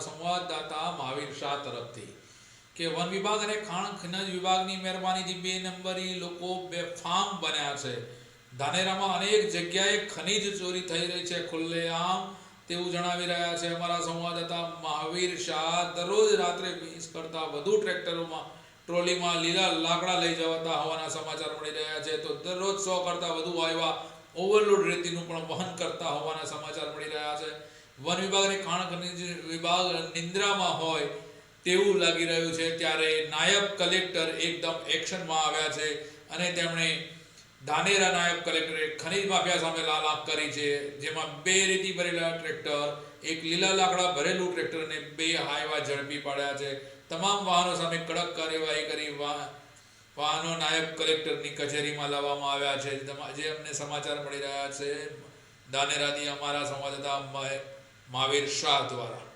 અમારા સંવાદદાતા મહાવીર શાહ તરફથી કે વન વિભાગ અને ખાણ ખનજ વિભાગની મહેરબાનીથી બે નંબરી લોકો બેફામ બન્યા છે. ધાનેરામાં અનેક જગ્યાએ ખનીજ ચોરી થઈ રહી છે ખુલ્લેઆમ તેવું જણાવી રહ્યા છે અમારા સંવાદદાતા મહાવીર શાહ. દરરોજ રાત્રે વીસ કરતા વધુ ટ્રેક્ટરોમાં ટ્રોલીમાં લીલા લાકડા લઈ જવાતા હોવાના સમાચાર મળી રહ્યા છે. તો દરરોજ સો કરતા વધુ આવ્યા ઓવરલોડ રેતીનું પણ વહન કરતા હોવાના સમાચાર મળી વન વિભાગ અને ખનીજ વિભાગ નિંદ્રામાં હોય તેવું લાગી રહ્યું છે. ત્યારે નાયબ કલેક્ટર એકદમ એક્શનમાં આવ્યા છે અને તેમણે ધાનેરા નાયબ કલેક્ટરે ખનીજ માફિયા સામે લાલાપ કરી છે, જેમાં બે રેતી ભરેલા ટ્રેક્ટર, એક લીલા લાકડા ભરેલું ટ્રેક્ટર અને બે હાઈવા ઝડપી પાડ્યા છે. તમામ વાહનો સામે કડક કાર્યવાહી કરી વાહ- વાહનો નાયબ કલેક્ટરની કચેરીમાં લાવવામાં આવ્યા છે. જે અમને સમાચાર મળી રહ્યા છે દાનેરાથી અમારા સંવાદદાતા મહાવીર શાહ દ્વારા.